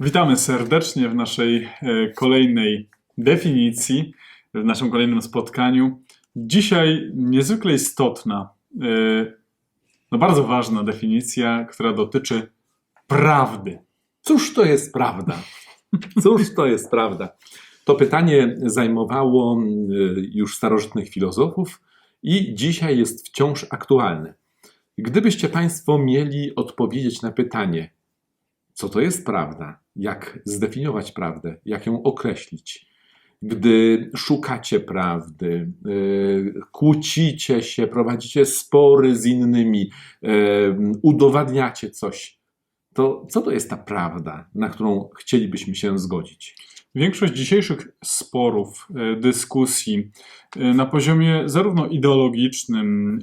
Witamy serdecznie w naszej e, kolejnej definicji, w naszym kolejnym spotkaniu. Dzisiaj niezwykle istotna, e, no bardzo ważna definicja, która dotyczy prawdy. Cóż to jest prawda? Cóż to jest prawda? To pytanie zajmowało już starożytnych filozofów i dzisiaj jest wciąż aktualne. Gdybyście Państwo mieli odpowiedzieć na pytanie, co to jest prawda, jak zdefiniować prawdę, jak ją określić, gdy szukacie prawdy, y, kłócicie się, prowadzicie spory z innymi, y, udowadniacie coś, to co to jest ta prawda, na którą chcielibyśmy się zgodzić? Większość dzisiejszych sporów, e, dyskusji na poziomie zarówno ideologicznym,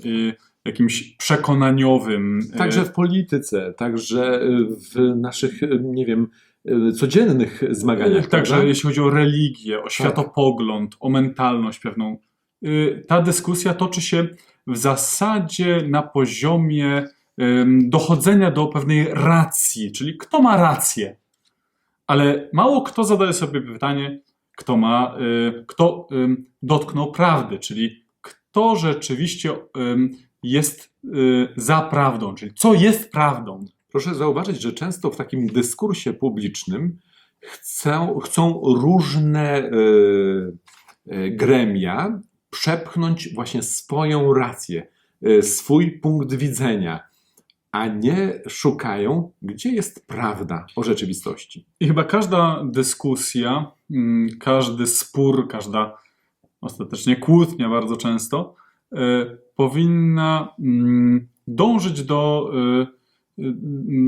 jakimś przekonaniowym, Także w polityce, także w naszych, nie wiem, codziennych zmaganiach. Także prawda? jeśli chodzi o religię, o światopogląd, o mentalność pewną, y, ta dyskusja toczy się w zasadzie na poziomie dochodzenia do pewnej racji, czyli kto ma rację. Ale mało kto zadaje sobie pytanie, kto ma, y, kto dotknął prawdy, czyli kto rzeczywiście jest y, za prawdą, czyli co jest prawdą. Proszę zauważyć, że często w takim dyskursie publicznym chcą, chcą różne e, e, gremia przepchnąć właśnie swoją rację, e, swój punkt widzenia, a nie szukają, gdzie jest prawda o rzeczywistości. I chyba każda dyskusja, mm, każdy spór, każda ostatecznie kłótnia bardzo często e, powinna mm, dążyć do, y,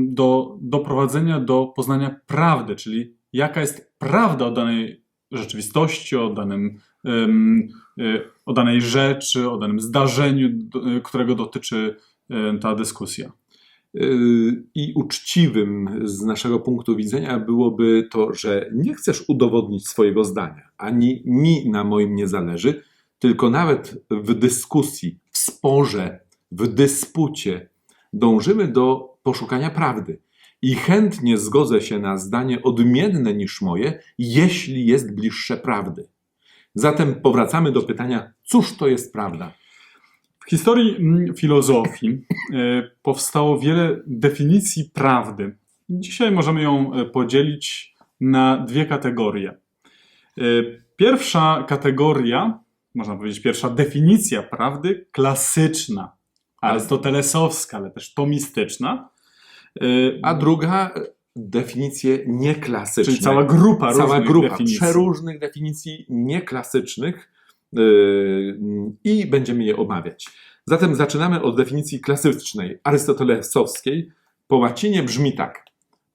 do doprowadzenia do poznania prawdy, czyli jaka jest prawda o danej rzeczywistości, o, danym, e, o danej rzeczy, o danym zdarzeniu, e, którego dotyczy e, ta dyskusja. I uczciwym z naszego punktu widzenia byłoby to, że nie chcesz udowodnić swojego zdania, ani mi na moim nie zależy, tylko nawet w dyskusji, w sporze, w dyspucie dążymy do poszukania prawdy. I chętnie zgodzę się na zdanie odmienne niż moje, jeśli jest bliższe prawdy. Zatem powracamy do pytania, cóż to jest prawda? W historii mm, filozofii e, powstało wiele definicji prawdy. Dzisiaj możemy ją e, podzielić na dwie kategorie. E, Pierwsza kategoria, można powiedzieć, pierwsza definicja prawdy, klasyczna, arystotelesowska, ale też tomistyczna. E, A druga definicje nieklasyczne. Czyli cała grupa cała różnych grupa definicji. przeróżnych definicji nieklasycznych yy, i będziemy je omawiać. Zatem zaczynamy od definicji klasycznej, arystotelesowskiej. Po łacinie brzmi tak.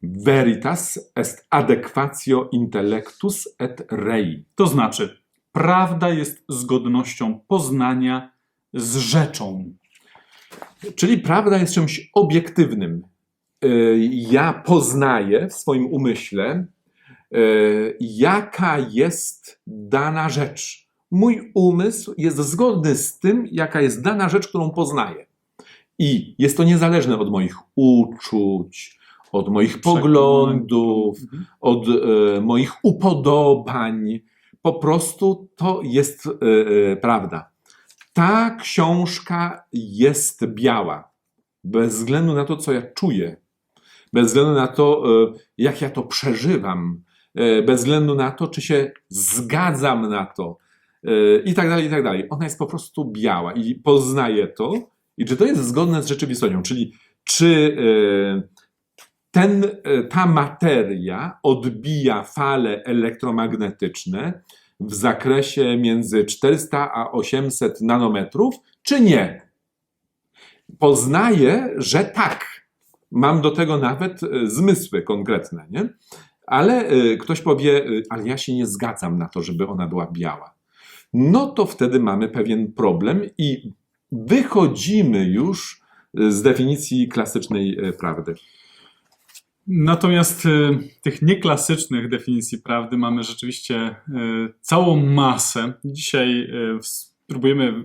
Veritas est adequatio intellectus et rei. To znaczy, prawda jest zgodnością poznania z rzeczą. Czyli prawda jest czymś obiektywnym. Yy, Ja poznaję w swoim umyśle, yy, jaka jest dana rzecz. Mój umysł jest zgodny z tym, jaka jest dana rzecz, którą poznaję. I jest to niezależne od moich uczuć, od moich poglądów, Mhm. od e, moich upodobań. Po prostu to jest e, e, prawda. Ta książka jest biała, bez względu na to, co ja czuję, bez względu na to, e, jak ja to przeżywam, e, bez względu na to, czy się zgadzam na to e, i tak dalej, i tak dalej. Ona jest po prostu biała i poznaję to i czy to jest zgodne z rzeczywistością, czyli czy ten, ta materia odbija fale elektromagnetyczne w zakresie między 400 a 800 nanometrów, czy nie? Poznaję, że tak. Mam do tego nawet e, zmysły konkretne, nie? Ale e, ktoś powie, e, ale ja się nie zgadzam na to, żeby ona była biała. No to wtedy mamy pewien problem i wychodzimy już z definicji klasycznej prawdy. Natomiast y, tych nieklasycznych definicji prawdy mamy rzeczywiście y, całą masę. Dzisiaj y, spróbujemy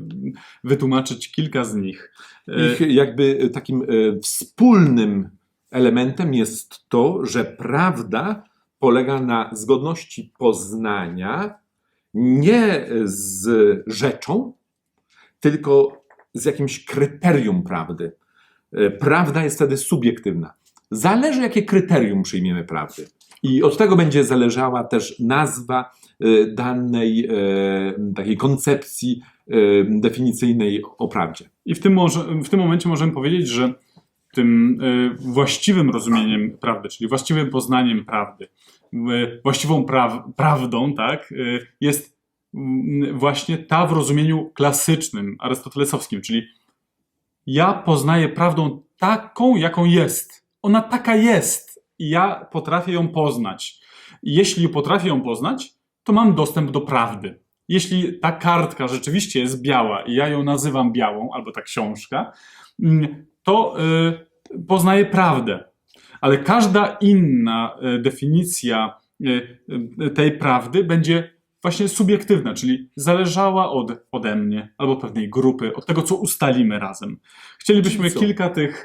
wytłumaczyć kilka z nich. Ich jakby takim wspólnym elementem jest to, że prawda polega na zgodności poznania nie z rzeczą, tylko z jakimś kryterium prawdy. Prawda jest wtedy subiektywna. Zależy, jakie kryterium przyjmiemy prawdy. I od tego będzie zależała też nazwa e, danej e, takiej koncepcji e, definicyjnej o prawdzie. I w tym, może, w tym momencie możemy powiedzieć, że tym y, właściwym rozumieniem prawdy, czyli właściwym poznaniem prawdy, y, właściwą praw, prawdą, tak, y, jest mm, właśnie ta w rozumieniu klasycznym, arystotelesowskim, czyli ja poznaję prawdą taką, jaką jest. Ona taka jest i ja potrafię ją poznać. Jeśli potrafię ją poznać, to mam dostęp do prawdy. Jeśli ta kartka rzeczywiście jest biała i ja ją nazywam białą, albo ta książka, mm, to y, poznaję prawdę. Ale każda inna y, definicja y, tej prawdy będzie właśnie subiektywna, czyli zależała od, ode mnie albo pewnej grupy, od tego, co ustalimy razem. Chcielibyśmy kilka tych,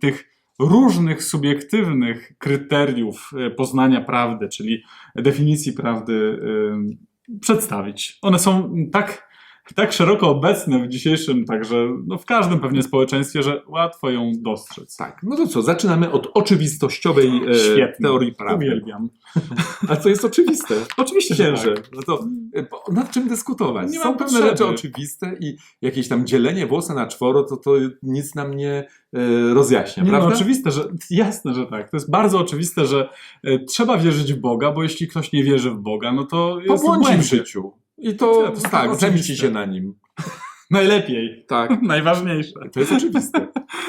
tych różnych subiektywnych kryteriów y, poznania prawdy, czyli definicji prawdy ym, przedstawić. One są tak, tak szeroko obecne w dzisiejszym, także no w każdym pewnie społeczeństwie, że łatwo ją dostrzec. Tak, no to co, zaczynamy od oczywistościowej e, Świetnie. teorii prawdy. Uwielbiam. A co jest oczywiste? Oczywiście, że Księże, tak. no to e, po- nad czym dyskutować? Nie Są pewne rzeczy oczywiste i jakieś tam dzielenie włosa na czworo, to, to nic nam nie e, rozjaśnia, Nie, no, prawda? oczywiste, że jasne, że tak. To jest bardzo oczywiste, że e, trzeba wierzyć w Boga, bo jeśli ktoś nie wierzy w Boga, no to jest Pobłądzi w życiu. I to, to jest tak zemści się na nim. Najlepiej. Tak, Najważniejsze. to jest oczywiste.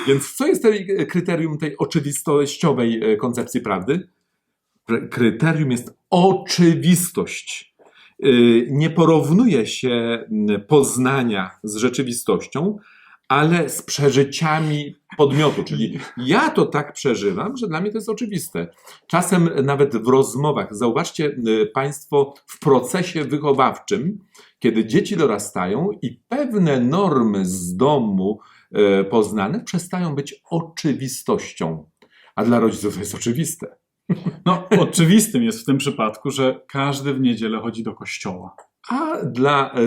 Więc co jest tej, kryterium tej oczywistościowej e, koncepcji prawdy? Pr- Kryterium jest oczywistość. Y, Nie porównuje się poznania z rzeczywistością, ale z przeżyciami podmiotu. Czyli ja to tak przeżywam, że dla mnie to jest oczywiste. Czasem nawet w rozmowach, zauważcie y, Państwo, w procesie wychowawczym, kiedy dzieci dorastają i pewne normy z domu e, poznane przestają być oczywistością. A dla rodziców to jest oczywiste. No, oczywistym jest w tym przypadku, że każdy w niedzielę chodzi do kościoła. A dla e,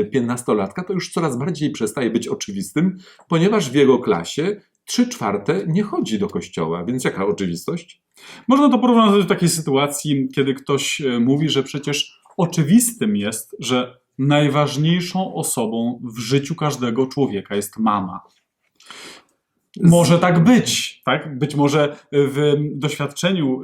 e, piętnastolatka to już coraz bardziej przestaje być oczywistym, ponieważ w jego klasie trzy czwarte nie chodzi do kościoła. Więc jaka oczywistość? Można to porównać do takiej sytuacji, kiedy ktoś e, mówi, że przecież oczywistym jest, że najważniejszą osobą w życiu każdego człowieka jest mama. Może tak być, tak? Być może w doświadczeniu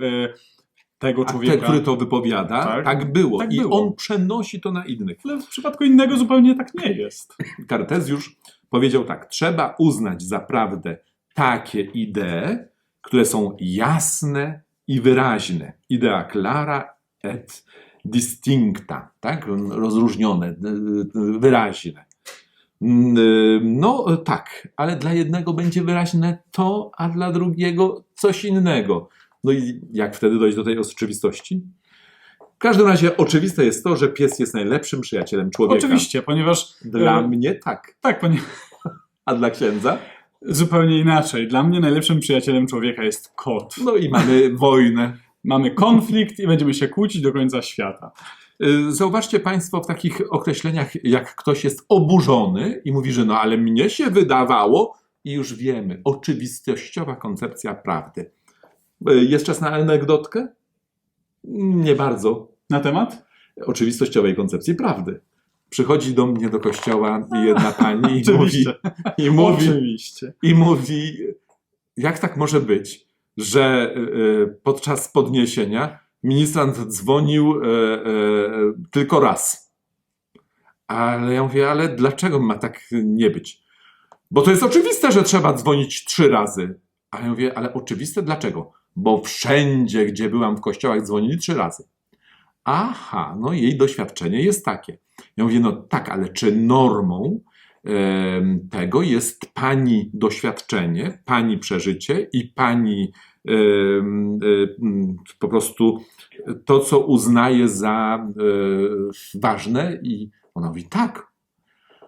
tego człowieka. ten, który to wypowiada, Tak. tak, było. Tak I było. on przenosi to na innych. Ale w przypadku innego zupełnie tak nie jest. Kartezjusz powiedział tak: trzeba uznać za prawdę takie idee, które są jasne i wyraźne. Idea clara et distincta, tak? Rozróżnione, d- d- wyraźne. Mm, y, No tak, ale dla jednego będzie wyraźne to, a dla drugiego coś innego. No i jak wtedy dojść do tej oczywistości? W każdym razie oczywiste jest to, że pies jest najlepszym przyjacielem człowieka. Oczywiście, ponieważ. Dla e, mnie tak. Tak, ponieważ. A dla księdza? Zupełnie inaczej. Dla mnie najlepszym przyjacielem człowieka jest kot. No i mamy wojnę. Mamy konflikt i będziemy się kłócić do końca świata. Y, Zauważcie Państwo w takich określeniach, jak ktoś jest oburzony i mówi, że no ale mnie się wydawało i już wiemy, oczywistościowa koncepcja prawdy. Y, Jest czas na anegdotkę? Nie bardzo. Na temat? Oczywistościowej koncepcji prawdy. Przychodzi do mnie do kościoła jedna pani i mówi, i mówi, Oczywiście. i mówi, jak tak może być, że y, podczas podniesienia ministrant dzwonił tylko raz. Ale ja mówię, ale dlaczego ma tak nie być? Bo to jest oczywiste, że trzeba dzwonić trzy razy. A ja mówię, ale oczywiste dlaczego? Bo wszędzie, gdzie byłam w kościołach, dzwonili trzy razy. Aha, no jej doświadczenie jest takie. Ja mówię, no tak, ale czy normą tego jest pani doświadczenie, pani przeżycie i pani po prostu to, co uznaje za e, ważne i ona mówi tak.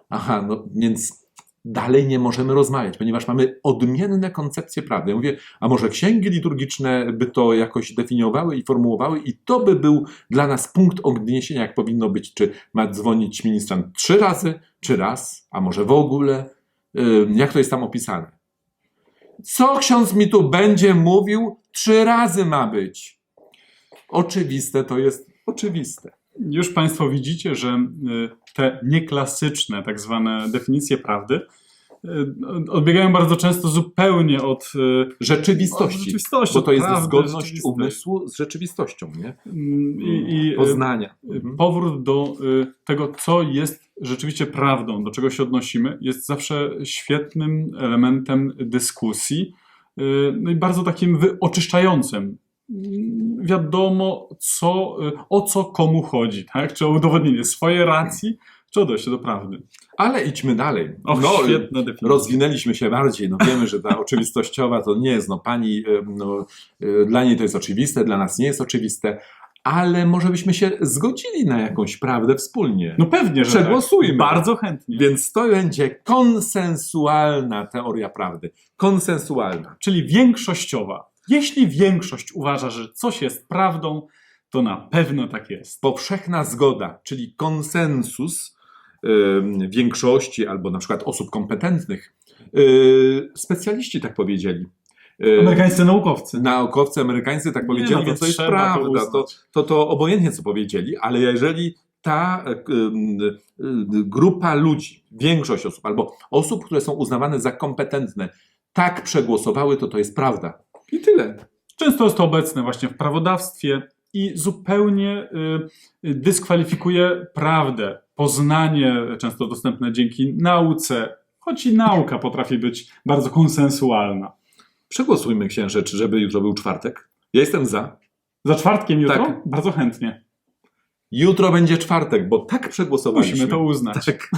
Aha, no więc dalej nie możemy rozmawiać, ponieważ mamy odmienne koncepcje prawdy. Ja mówię, a może księgi liturgiczne by to jakoś definiowały i formułowały, i to by był dla nas punkt odniesienia, jak powinno być, czy ma dzwonić ministrant trzy razy, czy raz, a może w ogóle, jak to jest tam opisane. Co ksiądz mi tu będzie mówił? Trzy razy ma być. Oczywiste to jest oczywiste. Już Państwo widzicie, że y, te nieklasyczne, tak zwane definicje prawdy, y, odbiegają bardzo często zupełnie od, y, od Rzeczywistości. rzeczywistości. Bo to jest zgodność umysłu z rzeczywistością, nie? Mm, I, i Poznania. Mhm. powrót do tego, co jest rzeczywiście prawdą, do czego się odnosimy, jest zawsze świetnym elementem dyskusji, no i bardzo takim wyoczyszczającym. Wiadomo, co, y, o co komu chodzi, tak? Czy o udowodnienie swojej racji, czy o dojście do prawdy. Ale idźmy dalej. Och, no, rozwinęliśmy się bardziej. No wiemy, że ta oczywistościowa to nie jest, no pani, em, no, e, dla niej to jest oczywiste, dla nas nie jest oczywiste, ale może byśmy się zgodzili na jakąś prawdę wspólnie. No pewnie, że Przegłosujmy. Tak. Bardzo chętnie. Więc to będzie konsensualna teoria prawdy. Konsensualna. Czyli większościowa. Jeśli większość uważa, że coś jest prawdą, to na pewno tak jest. Powszechna zgoda, czyli konsensus em, większości albo na przykład osób kompetentnych. Y, specjaliści tak powiedzieli. Y, Amerykańscy naukowcy. naukowcy amerykańscy tak powiedzieli, no to więc to jest to prawda. To, uznać. to, to obojętnie co powiedzieli, ale jeżeli ta e, grupa ludzi, większość osób albo osób, które są uznawane za kompetentne, tak przegłosowały, to to jest prawda. I tyle. Często jest to obecne właśnie w prawodawstwie i zupełnie y, y, dyskwalifikuje prawdę. Poznanie, często dostępne dzięki nauce, choć i nauka potrafi być bardzo konsensualna. Przegłosujmy księże, czy żeby jutro był czwartek. Ja jestem za. Za czwartkiem jutro? Tak. Bardzo chętnie. Jutro będzie czwartek, bo tak przegłosowaliśmy. Musimy to uznać. Tak.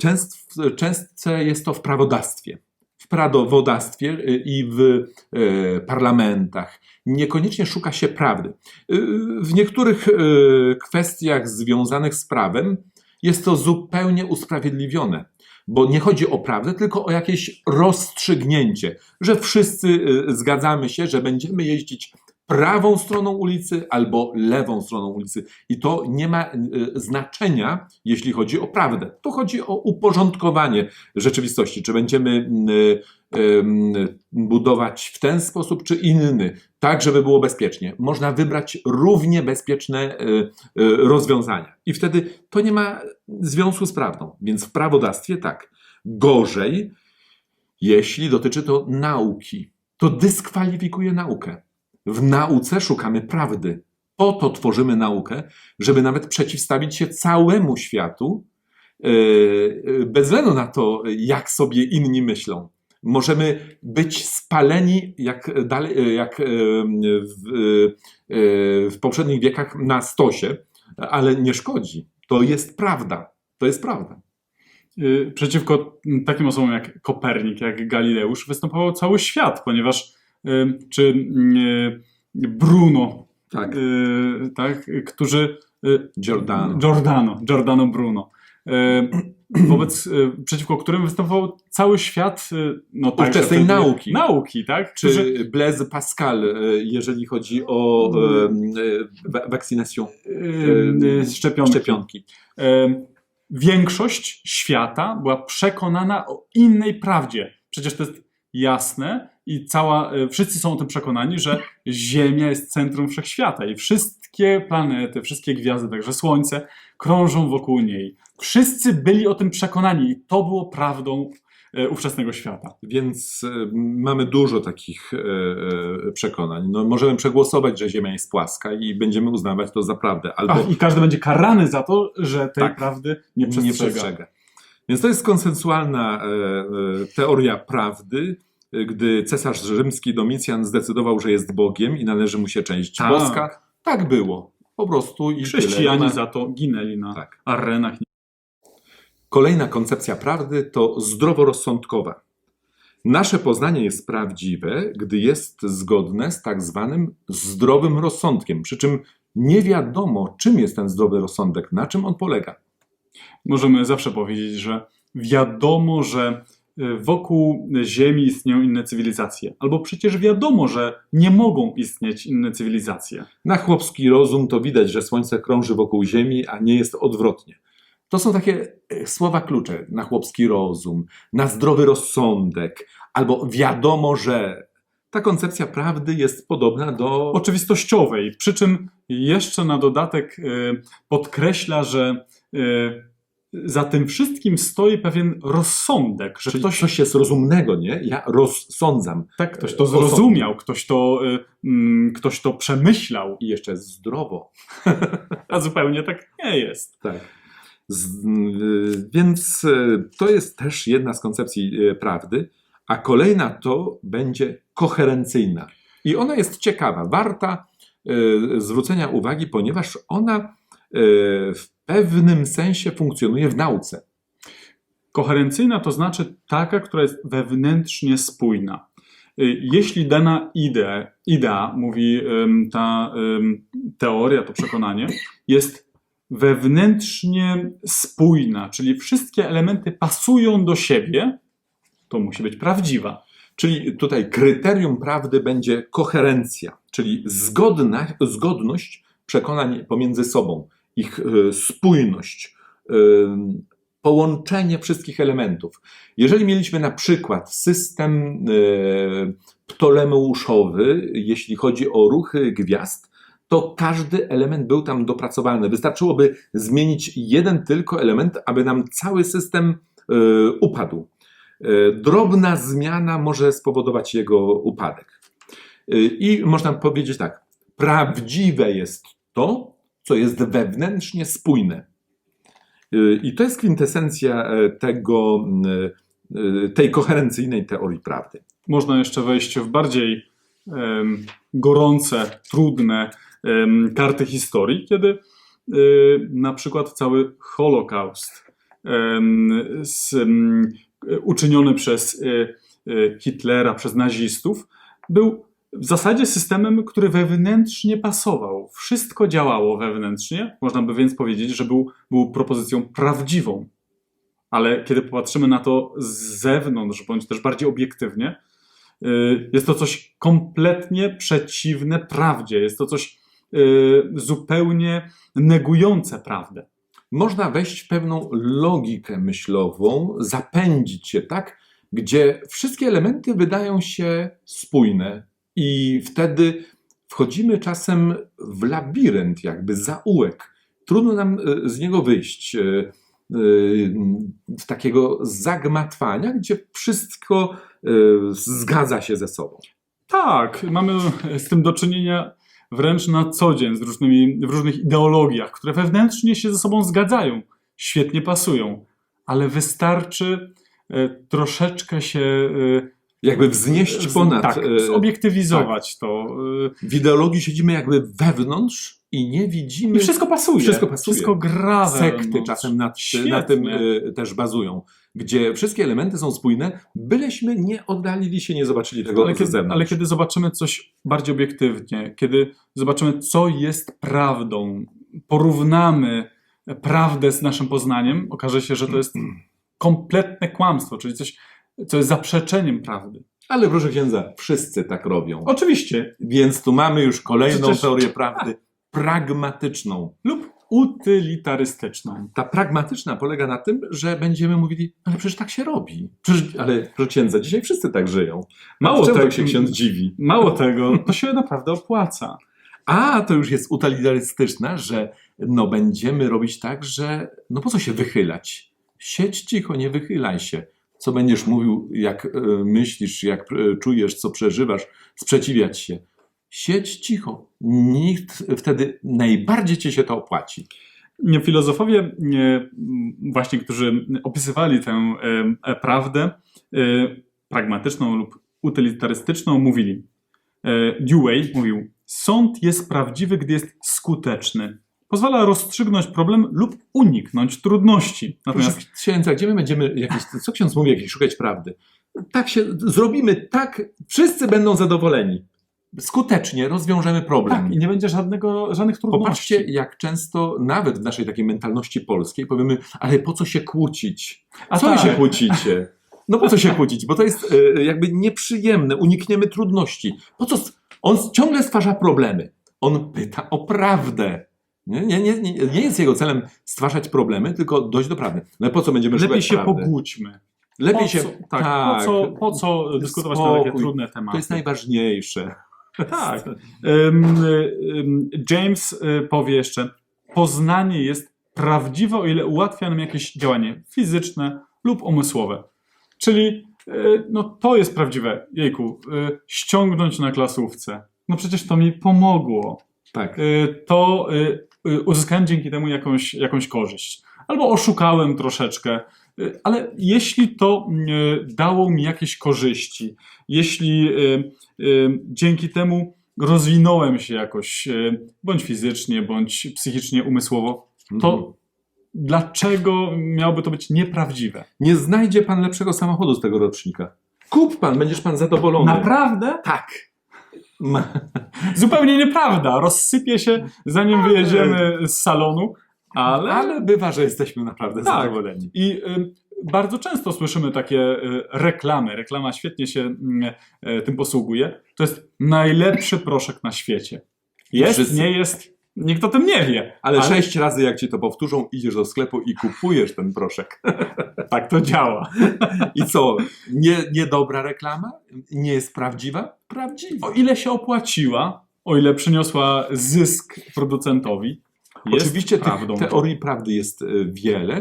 Częst, częstce jest to w prawodawstwie. W prawodawstwie e, i w e, parlamentach. Niekoniecznie szuka się prawdy. E, W niektórych e, kwestiach związanych z prawem jest to zupełnie usprawiedliwione. Bo nie chodzi o prawdę, tylko o jakieś rozstrzygnięcie, że wszyscy e, zgadzamy się, że będziemy jeździć prawą stroną ulicy albo lewą stroną ulicy. I to nie ma e, znaczenia, jeśli chodzi o prawdę. To chodzi o uporządkowanie rzeczywistości. Czy będziemy e, budować w ten sposób, czy inny, tak, żeby było bezpiecznie. Można wybrać równie bezpieczne e, rozwiązania. I wtedy to nie ma związku z prawdą. Więc w prawodawstwie tak. Gorzej, jeśli dotyczy to nauki. To dyskwalifikuje naukę. W nauce szukamy prawdy. Po to tworzymy naukę, żeby nawet przeciwstawić się całemu światu, e, e, bez względu na to, jak sobie inni myślą. Możemy być spaleni jak, dalej, e, jak w, w poprzednich wiekach na stosie, ale nie szkodzi. To jest prawda. To jest prawda. Przeciwko takim osobom jak Kopernik, jak Galileusz występował cały świat, ponieważ czy y, Bruno, Tak. y, tak, którzy y, Giordano. Giordano, Giordano Bruno. Wobec, y, przeciwko którym występował cały świat no, Ówczesnej wtedy- nauki. Nauki, tak? Czy Którzy, Blaise Pascal, jeżeli chodzi o e, wa- wakcynację szczepionki. szczepionki. E, Większość świata była przekonana o innej prawdzie. Przecież to jest jasne i cała, e, wszyscy są o tym przekonani, że Ziemia jest centrum wszechświata i wszystkie planety, wszystkie gwiazdy, także Słońce, krążą wokół niej. Wszyscy byli o tym przekonani i to było prawdą e, ówczesnego świata. Więc e, mamy dużo takich przekonań. No, możemy przegłosować, że Ziemia jest płaska i będziemy uznawać to za prawdę. Albo Ach, I każdy będzie karany za to, że tej Tak. prawdy nie nie przestrzega. Więc to jest konsensualna e, e, teoria prawdy, gdy cesarz rzymski Domicjan zdecydował, że jest Bogiem i należy mu się część Tak. boska. Tak było. Po prostu i Chrześcijanie tyle. za to ginęli na Tak. arenach. Kolejna koncepcja prawdy to zdroworozsądkowa. Nasze poznanie jest prawdziwe, gdy jest zgodne z tak zwanym zdrowym rozsądkiem. Przy czym nie wiadomo, czym jest ten zdrowy rozsądek, na czym on polega. Możemy zawsze powiedzieć, że wiadomo, że y, wokół Ziemi istnieją inne cywilizacje, albo przecież wiadomo, że nie mogą istnieć inne cywilizacje. Na chłopski rozum to widać, że Słońce krąży wokół Ziemi, a nie jest odwrotnie. To są takie e, słowa klucze na chłopski rozum, na zdrowy rozsądek, albo wiadomo, że ta koncepcja prawdy jest podobna do. Oczywistościowej, przy czym jeszcze na dodatek y, podkreśla, że za tym wszystkim stoi pewien rozsądek, że Czyli ktoś, coś jest rozumnego, nie? Ja rozsądzam. tak, ktoś to rozsądek. zrozumiał, ktoś to, y, mm, ktoś to przemyślał, I jeszcze zdrowo. a zupełnie tak nie jest. Tak. Z, y, więc y, to jest też jedna z koncepcji prawdy, a kolejna to będzie koherencyjna. I ona jest ciekawa, warta y, zwrócenia uwagi, ponieważ ona y, w pewnym sensie funkcjonuje w nauce. Koherencyjna to znaczy taka, która jest wewnętrznie spójna. Y, Jeśli dana idea, idea mówi ta teoria, to przekonanie, jest wewnętrznie spójna, czyli wszystkie elementy pasują do siebie, to musi być prawdziwa. Czyli tutaj kryterium prawdy będzie koherencja, czyli zgodna, zgodność przekonań pomiędzy sobą, ich e, spójność, e, połączenie wszystkich elementów. Jeżeli mieliśmy na przykład system e, ptolemeuszowy, jeśli chodzi o ruchy gwiazd, to każdy element był tam dopracowany. Wystarczyłoby zmienić jeden tylko element, aby nam cały system upadł. Drobna zmiana może spowodować jego upadek. I można powiedzieć tak: prawdziwe jest to, co jest wewnętrznie spójne. E, I to jest kwintesencja e, tego, e, e, tej koherencyjnej teorii prawdy. Można jeszcze wejść w bardziej em, gorące, trudne em, karty historii, kiedy y, na przykład cały Holokaust z, uczyniony przez y, y, Hitlera, przez nazistów, był w zasadzie systemem, który wewnętrznie pasował. Wszystko działało wewnętrznie. Można by więc powiedzieć, że był, był propozycją prawdziwą. Ale kiedy popatrzymy na to z zewnątrz, bądź też bardziej obiektywnie, y, jest to coś kompletnie przeciwne prawdzie. Jest to coś y, zupełnie negujące prawdę. Można wejść w pewną logikę myślową, zapędzić się tak, gdzie wszystkie elementy wydają się spójne, i wtedy wchodzimy czasem w labirynt, jakby zaułek. Trudno nam e, z niego wyjść. e, e, Z takiego zagmatwania, gdzie wszystko zgadza się ze sobą. Tak, mamy z tym do czynienia wręcz na co dzień z różnymi, w różnych ideologiach, które wewnętrznie się ze sobą zgadzają, świetnie pasują, ale wystarczy troszeczkę się Jakby wznieść ponad. tak, e, zobiektywizować to. e, W ideologii siedzimy jakby wewnątrz i nie widzimy. I wszystko pasuje. Wszystko pasuje. Wszystko gra Sekty wewnątrz. czasem na, na tym e, też bazują, gdzie wszystkie elementy są spójne, byleśmy nie oddalili się, nie zobaczyli tego ale kiedy, zewnątrz. ale kiedy zobaczymy coś bardziej obiektywnie, kiedy zobaczymy, co jest prawdą, porównamy prawdę z naszym poznaniem, okaże się, że to jest kompletne kłamstwo, czyli coś, co jest zaprzeczeniem prawdy. Ale proszę księdza, wszyscy tak robią. Oczywiście. Więc tu mamy już kolejną Przecież- teorię prawdy pragmatyczną. Lub utylitarystyczną. Ta pragmatyczna polega na tym, że będziemy mówili, ale przecież tak się robi. Przecież, ale proszę księdza, dzisiaj wszyscy tak żyją. Mało tego- tak się ksiądz dziwi. Mało tego, to się naprawdę opłaca. A to już jest utylitarystyczna, że no będziemy robić tak, że no po co się wychylać? Siedź cicho, nie wychylaj się. Co będziesz mówił, jak e, myślisz, jak e, czujesz, co przeżywasz, sprzeciwiać się. Siedź cicho. Nikt wtedy najbardziej ci się to opłaci. Filozofowie, nie, właśnie, którzy opisywali tę e, prawdę pragmatyczną lub utylitarystyczną, mówili. Dewey mówił: Sąd jest prawdziwy, gdy jest skuteczny. Pozwala rozstrzygnąć problem lub uniknąć trudności. Natomiast Proszę księdza, gdzie my będziemy jakieś, co ksiądz mówi, jakieś szukać prawdy? Tak się, zrobimy tak, wszyscy będą zadowoleni. skutecznie rozwiążemy problem. Tak, i nie będzie żadnego, żadnych trudności. Popatrzcie, jak często nawet w naszej takiej mentalności polskiej powiemy, ale po co się kłócić? A Co tak. wy się kłócicie? No po co się kłócić? Bo to jest e, jakby nieprzyjemne, unikniemy trudności. Po co? s- On ciągle stwarza problemy. On pyta o prawdę. Nie, nie, nie, nie, jest jego celem stwarzać problemy, tylko dojść do prawdy. No po co będziemy Lepiej szukać się prawdy? pogódźmy. Lepiej po się... co, tak, Po, co, po co dyskutować na takie trudne tematy? To jest najważniejsze. Tak. James y, powie jeszcze, poznanie jest prawdziwe, o ile ułatwia nam jakieś działanie fizyczne lub umysłowe. Czyli y, no, to jest prawdziwe. Jejku, y, ściągnąć na klasówce. No przecież to mi pomogło. Tak. To uzyskałem dzięki temu jakąś, jakąś korzyść. Albo oszukałem troszeczkę, y, ale jeśli to y, dało mi jakieś korzyści, jeśli y, y, dzięki temu rozwinąłem się jakoś, y, bądź fizycznie, bądź psychicznie, umysłowo, to Mhm. dlaczego miałoby to być nieprawdziwe? Nie znajdzie pan lepszego samochodu z tego rocznika. Kup pan, będziesz pan zadowolony. Naprawdę? Tak. Zupełnie nieprawda. Rozsypie się, zanim wyjedziemy z salonu, ale... Ale bywa, że jesteśmy naprawdę Tak. zadowoleni. I y, bardzo często słyszymy takie y, reklamy. Reklama świetnie się y, tym posługuje. To jest najlepszy proszek na świecie. Jest, Wszyscy. nie jest, nikt o tym nie wie. Ale, sześć razy jak ci to powtórzą, idziesz do sklepu i kupujesz ten proszek. tak to działa. I co? Nie, niedobra reklama? Nie jest prawdziwa? Prawdziwa. O ile się opłaciła, o ile przyniosła zysk producentowi, jest Oczywiście prawdą. tych teorii prawdy jest e, wiele.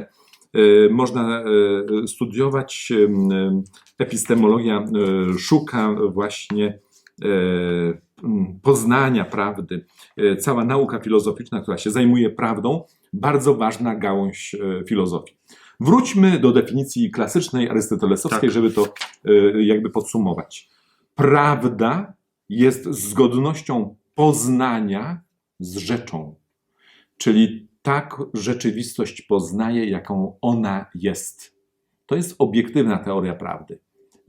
E, Można e, studiować. Epistemologia szuka właśnie poznania prawdy. E, Cała nauka filozoficzna, która się zajmuje prawdą, bardzo ważna gałąź e, filozofii. Wróćmy do definicji klasycznej arystotelesowskiej, Tak. żeby to e, jakby podsumować. Prawda jest zgodnością poznania z rzeczą. Czyli tak rzeczywistość poznaje, jaką ona jest. To jest obiektywna teoria prawdy.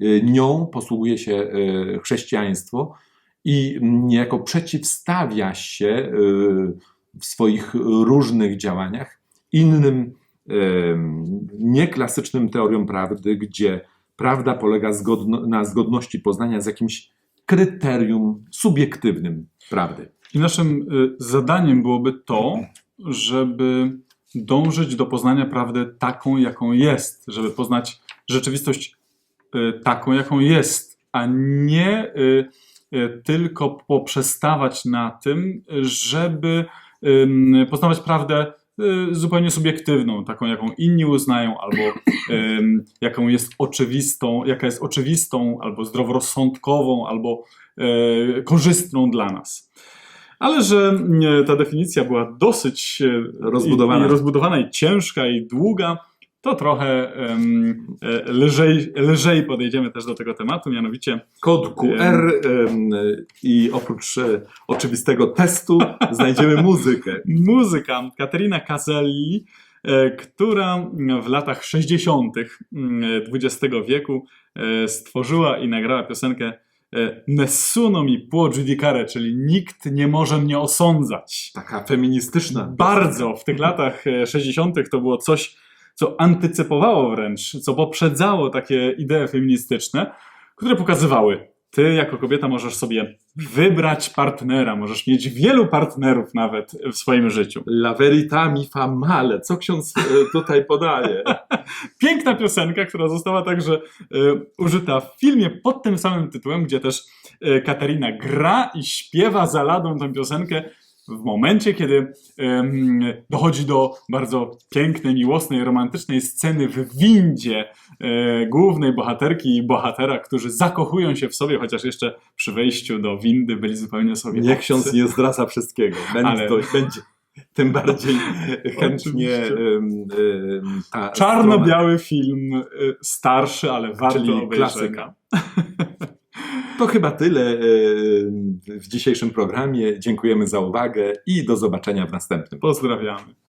Y, Nią posługuje się y, chrześcijaństwo i niejako przeciwstawia się y, w swoich różnych działaniach innym nieklasycznym teoriom prawdy, gdzie prawda polega zgodno, na zgodności poznania z jakimś kryterium subiektywnym prawdy. I naszym zadaniem byłoby to, żeby dążyć do poznania prawdy taką, jaką jest, żeby poznać rzeczywistość taką, jaką jest, a nie y, y, tylko poprzestawać na tym, żeby poznawać prawdę y, zupełnie subiektywną, taką, jaką inni uznają, albo jaką jest oczywistą, jaka jest oczywistą, albo zdroworozsądkową, albo korzystną dla nas. Ale że ta definicja była dosyć Rozbudowana. i, i rozbudowana i ciężka i długa, to trochę e, lżej, lżej podejdziemy też do tego tematu, mianowicie Kod QR em, i oprócz e, oczywistego testu znajdziemy muzykę. muzyka Katerina Caselli, e, która w latach 60. XX wieku e, stworzyła i nagrała piosenkę Nessuno mi può giudicare, czyli nikt nie może mnie osądzać. Taka feministyczna. Bardzo w tych latach e, 60. to było coś, co antycypowało wręcz, co poprzedzało takie idee feministyczne, które pokazywały, ty jako kobieta możesz sobie wybrać partnera, możesz mieć wielu partnerów nawet w swoim życiu. La verità mi fa male. Co ksiądz e, tutaj podaje? Piękna piosenka, która została także e, użyta w filmie pod tym samym tytułem, gdzie też e, Katarina gra i śpiewa za ladą tę piosenkę w momencie, kiedy em, dochodzi do bardzo pięknej, miłosnej, romantycznej sceny w windzie e, głównej bohaterki i bohatera, którzy zakochują się w sobie, chociaż jeszcze przy wejściu do windy byli zupełnie sobie Niech ksiądz nie zdradza wszystkiego. Będzie, Ale- to, będzie tym bardziej chętnie Czarno-biały film, e, starszy, ale warto obejrzenia. klasyka. To chyba tyle e, w dzisiejszym programie. Dziękujemy za uwagę i do zobaczenia w następnym. Pozdrawiamy.